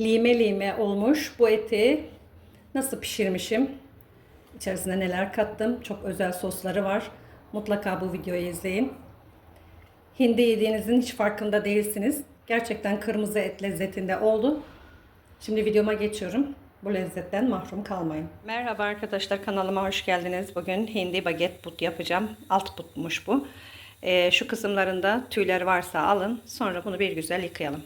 lime lime olmuş bu eti nasıl pişirmişim? İçerisine neler kattım? Çok özel sosları var. Mutlaka bu videoyu izleyin. Hindi yediğinizin hiç farkında değilsiniz. Gerçekten kırmızı et lezzetinde oldu. Şimdi videoma geçiyorum. Bu lezzetten mahrum kalmayın. Merhaba arkadaşlar kanalıma hoş geldiniz. Bugün hindi baget but yapacağım. Alt butmuş bu. Ee, şu kısımlarında tüyler varsa alın. Sonra bunu bir güzel yıkayalım.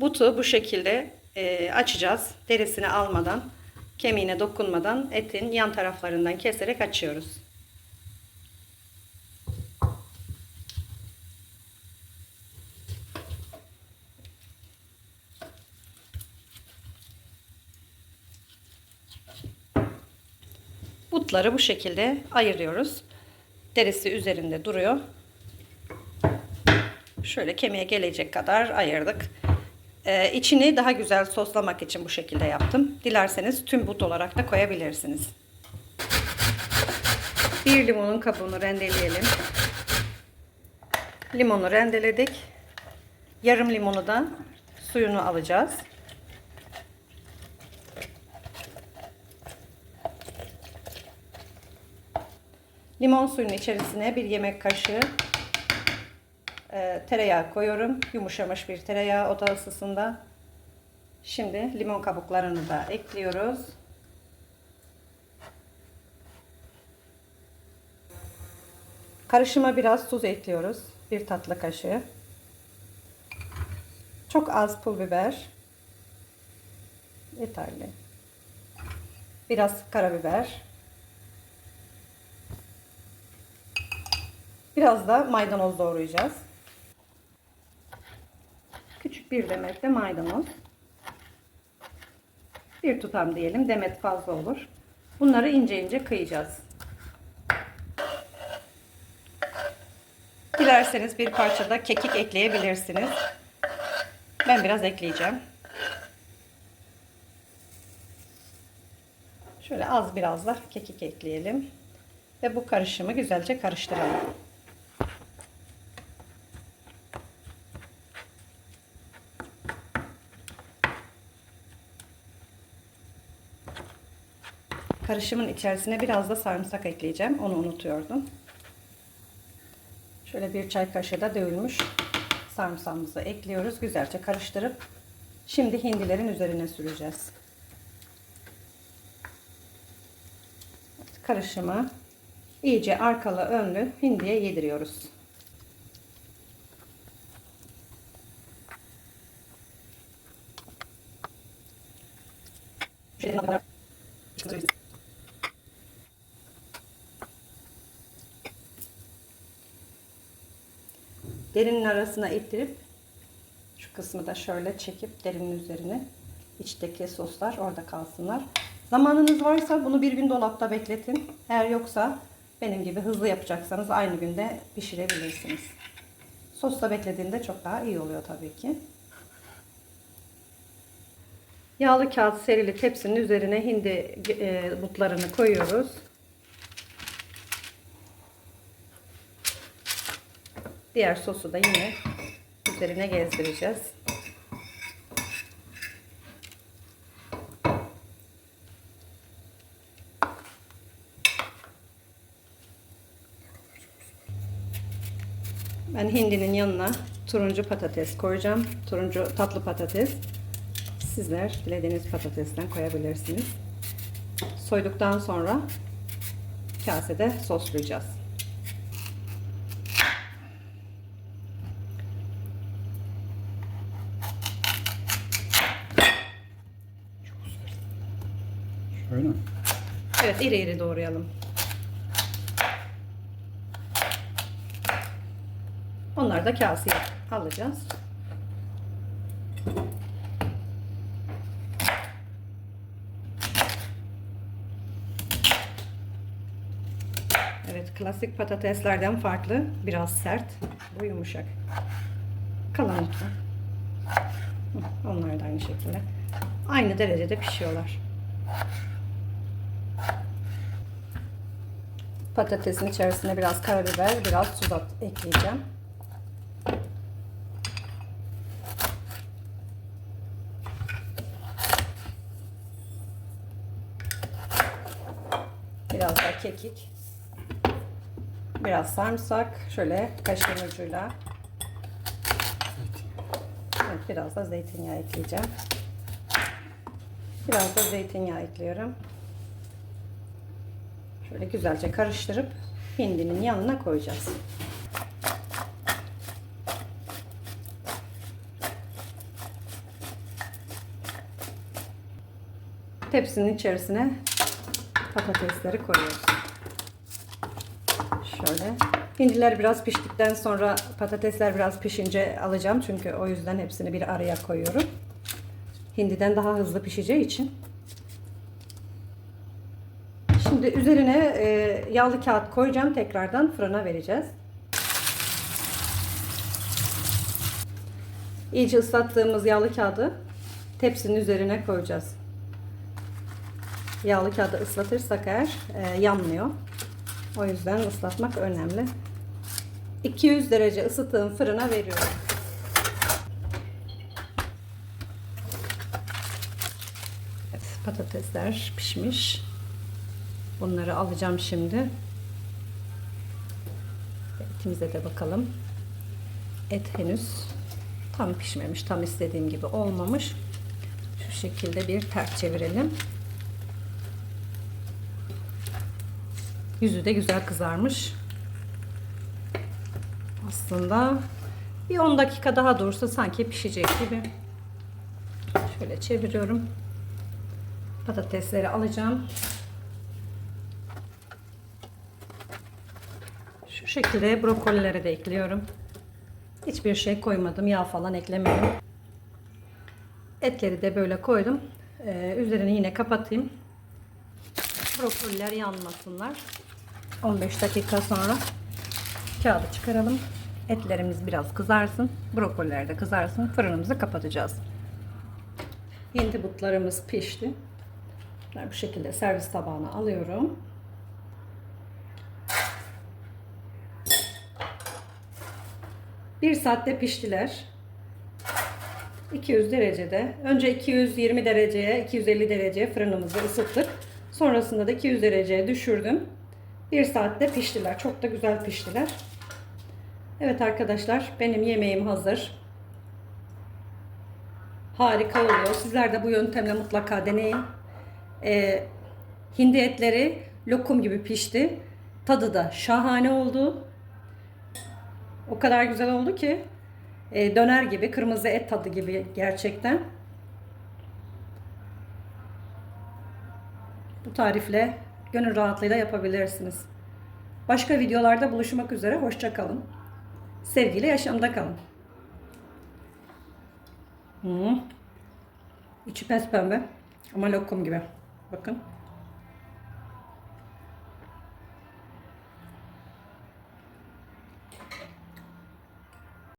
Butu bu şekilde e, açacağız. Derisini almadan, kemiğine dokunmadan etin yan taraflarından keserek açıyoruz. Butları bu şekilde ayırıyoruz. Derisi üzerinde duruyor. Şöyle kemiğe gelecek kadar ayırdık. Ee, içini daha güzel soslamak için bu şekilde yaptım. Dilerseniz tüm but olarak da koyabilirsiniz. Bir limonun kabuğunu rendeleyelim. Limonu rendeledik. Yarım limonu da suyunu alacağız. Limon suyunun içerisine bir yemek kaşığı e, tereyağı koyuyorum. Yumuşamış bir tereyağı oda ısısında. Şimdi limon kabuklarını da ekliyoruz. Karışıma biraz tuz ekliyoruz. Bir tatlı kaşığı. Çok az pul biber. Yeterli. Biraz karabiber. Biraz da maydanoz doğrayacağız. Bir demet de maydanoz. Bir tutam diyelim. Demet fazla olur. Bunları ince ince kıyacağız. Dilerseniz bir parça da kekik ekleyebilirsiniz. Ben biraz ekleyeceğim. Şöyle az biraz da kekik ekleyelim. Ve bu karışımı güzelce karıştıralım. Karışımın içerisine biraz da sarımsak ekleyeceğim. Onu unutuyordum. Şöyle bir çay kaşığı da dövülmüş sarımsağımızı ekliyoruz. Güzelce karıştırıp şimdi hindilerin üzerine süreceğiz. Karışımı iyice arkalı önlü hindiye yediriyoruz. Şöyle derinin arasına ittirip şu kısmı da şöyle çekip derinin üzerine içteki soslar orada kalsınlar. Zamanınız varsa bunu bir gün dolapta bekletin. Eğer yoksa benim gibi hızlı yapacaksanız aynı günde pişirebilirsiniz. Sosta beklediğinde çok daha iyi oluyor tabii ki. Yağlı kağıt serili tepsinin üzerine hindi e, butlarını koyuyoruz. Diğer sosu da yine üzerine gezdireceğiz. Ben hindinin yanına turuncu patates koyacağım. Turuncu tatlı patates. Sizler dilediğiniz patatesten koyabilirsiniz. Soyduktan sonra kasede soslayacağız. Şöyle. Evet iri iri doğrayalım. Onları da kaseye alacağız. Evet klasik patateslerden farklı. Biraz sert. Bu yumuşak. Kalan lütfen. Onlar da aynı şekilde. Aynı derecede pişiyorlar. Patatesin içerisine biraz karabiber, biraz tuz ekleyeceğim. Biraz da kekik. Biraz sarımsak. Şöyle kaşığın ucuyla. Evet, biraz da zeytinyağı ekleyeceğim. Biraz da zeytinyağı ekliyorum. Şöyle güzelce karıştırıp hindinin yanına koyacağız. Tepsinin içerisine patatesleri koyuyoruz. Şöyle. Hindiler biraz piştikten sonra patatesler biraz pişince alacağım. Çünkü o yüzden hepsini bir araya koyuyorum. Hindiden daha hızlı pişeceği için. Şimdi üzerine e, yağlı kağıt koyacağım. Tekrardan fırına vereceğiz. İyice ıslattığımız yağlı kağıdı tepsinin üzerine koyacağız. Yağlı kağıdı ıslatırsak eğer e, yanmıyor. O yüzden ıslatmak önemli. 200 derece ısıttığım fırına veriyorum. Evet, patatesler pişmiş. Bunları alacağım şimdi. Etimize de bakalım. Et henüz tam pişmemiş. Tam istediğim gibi olmamış. Şu şekilde bir ters çevirelim. Yüzü de güzel kızarmış. Aslında bir 10 dakika daha dursa sanki pişecek gibi. Şöyle çeviriyorum. Patatesleri alacağım. Şu şekilde brokolileri de ekliyorum. Hiçbir şey koymadım. Yağ falan eklemedim. Etleri de böyle koydum. Ee, üzerini yine kapatayım. Brokoliler yanmasınlar. 15 dakika sonra kağıdı çıkaralım. Etlerimiz biraz kızarsın. Brokoliler de kızarsın. Fırınımızı kapatacağız. Hindi butlarımız pişti. Bu şekilde servis tabağına alıyorum. Bir saatte piştiler. 200 derecede. Önce 220 dereceye, 250 dereceye fırınımızı ısıttık. Sonrasında da 200 dereceye düşürdüm. Bir saatte piştiler. Çok da güzel piştiler. Evet arkadaşlar benim yemeğim hazır. Harika oluyor. Sizler de bu yöntemle mutlaka deneyin. Ee, hindi etleri lokum gibi pişti. Tadı da şahane oldu. O kadar güzel oldu ki e, döner gibi, kırmızı et tadı gibi gerçekten. Bu tarifle gönül rahatlığıyla yapabilirsiniz. Başka videolarda buluşmak üzere. Hoşça kalın. Sevgiyle yaşamda kalın. Hmm. İçi pes pembe ama lokum gibi. Bakın.